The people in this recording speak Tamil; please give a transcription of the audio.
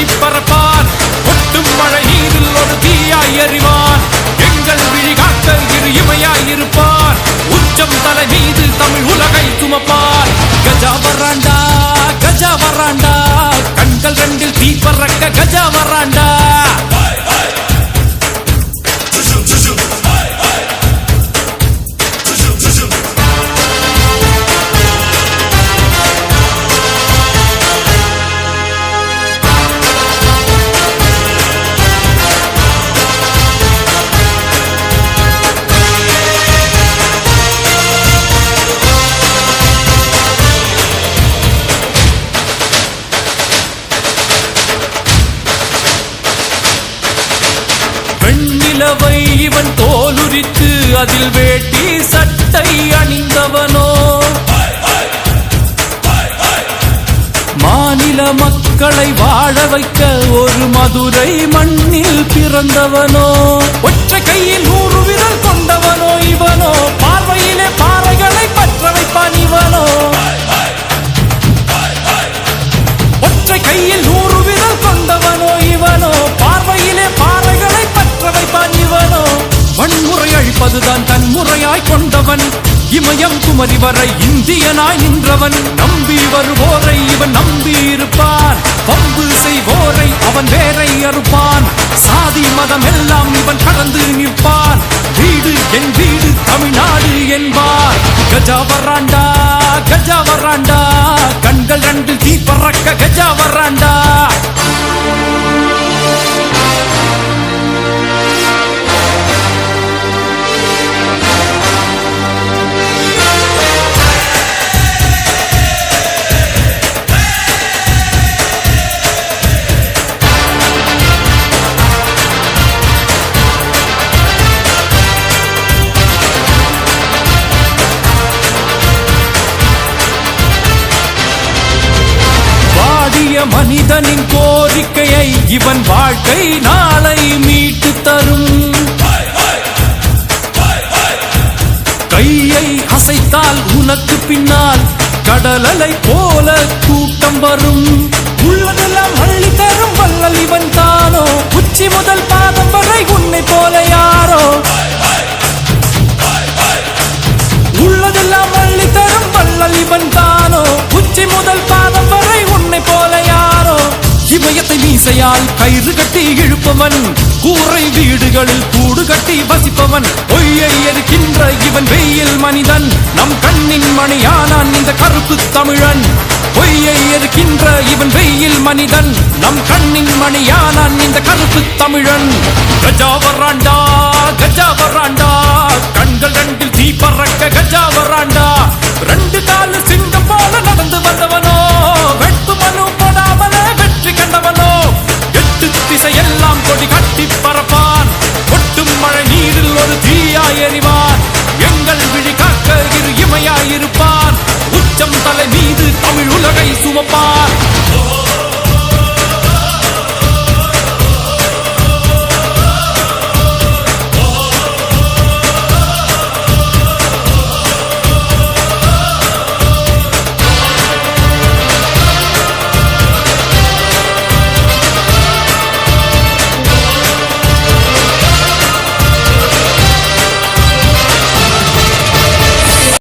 கொட்டி பறப்பான். ஒட்டும் மழை நீரில் ஒரு தீயாய் எறிவான் எங்கள் விழிகாட்ட இரு இமையாய் இருப்பான். உச்சம் தலை மீது தமிழ் உலகை சுமப்பான். கஜா வராண்டா கஜா வராண்டா. கண்கள் ரெண்டில் தீ பறக்க கஜா தோலுரித்து அதில் வேட்டி சட்டை அணிந்தவனோ. மாநில மக்களை வாழ வைக்க ஒரு மதுரை மண்ணில் பிறந்தவனோ. ஒற்றை கையில் நூறு விரல் கொண்டவனோ இவனோ. பார்வையிலே பாறைகளை பற்ற வைப்பான் இவனோ. ஒற்றை கையில் வன்முறை அழிப்பதுதான் தன்முறையாய் கொண்டவன். இமயம் குமரி வரை இந்தியனாய் நின்றவன். நம்பி வருவோரை இவன் நம்பி இருப்பான். பம்பு செய்வோரை அவன் வேரை அறுப்பான். சாதி மதம் எல்லாம் இவன் கடந்து நிற்பான். வீடு என் வீடு தமிழ்நாடு என்பார். கஜா வராண்டா கஜா வராண்டா. கண்கள் ரெண்டு தீ பறக்க கஜா வராண்டா. மனிதனின் கோரிக்கையை இவன் வாழ்க்கை நாளை மீட்டு தரும். கையை அசைத்தால் உனக்கு பின்னால் கடலலை போல கூட்டம் வரும். உள்ளதெல்லாம் அள்ளி தரும் வல்லல் இவன் தானோ? உச்சி முதல் பாதம் வரை உன்னை போல யாரோ? உள்ளதெல்லாம் அள்ளி தரும் வல்லல் இவன் தானோ? உச்சி முதல் பாதம் வரை உன்னை போல யாரோ இமயத்தை மீசையால் கயிறு கட்டி இழுப்பவன் கூரை வீடுகளில் கூடு கட்டி வசிப்பவன். பொய்யை எதிர்க்கின்ற இவன் வெயில் மனிதன் நம் கண்ணின் மணியானான் இந்த கருப்பு தமிழன். பொய்யை எதிர்க்கின்ற இவன் வெயில் மனிதன் நம் கண்ணின் மணியானான் இந்த கருப்பு தமிழன். கஜா வராண்டா கஜா வராண்டா கண்கள் ரெண்டில் தீ பறக்க கஜா வராண்டா ரெண்டு காலு சிங்கம் போல நடந்து வந்தவனோ காக்க இரு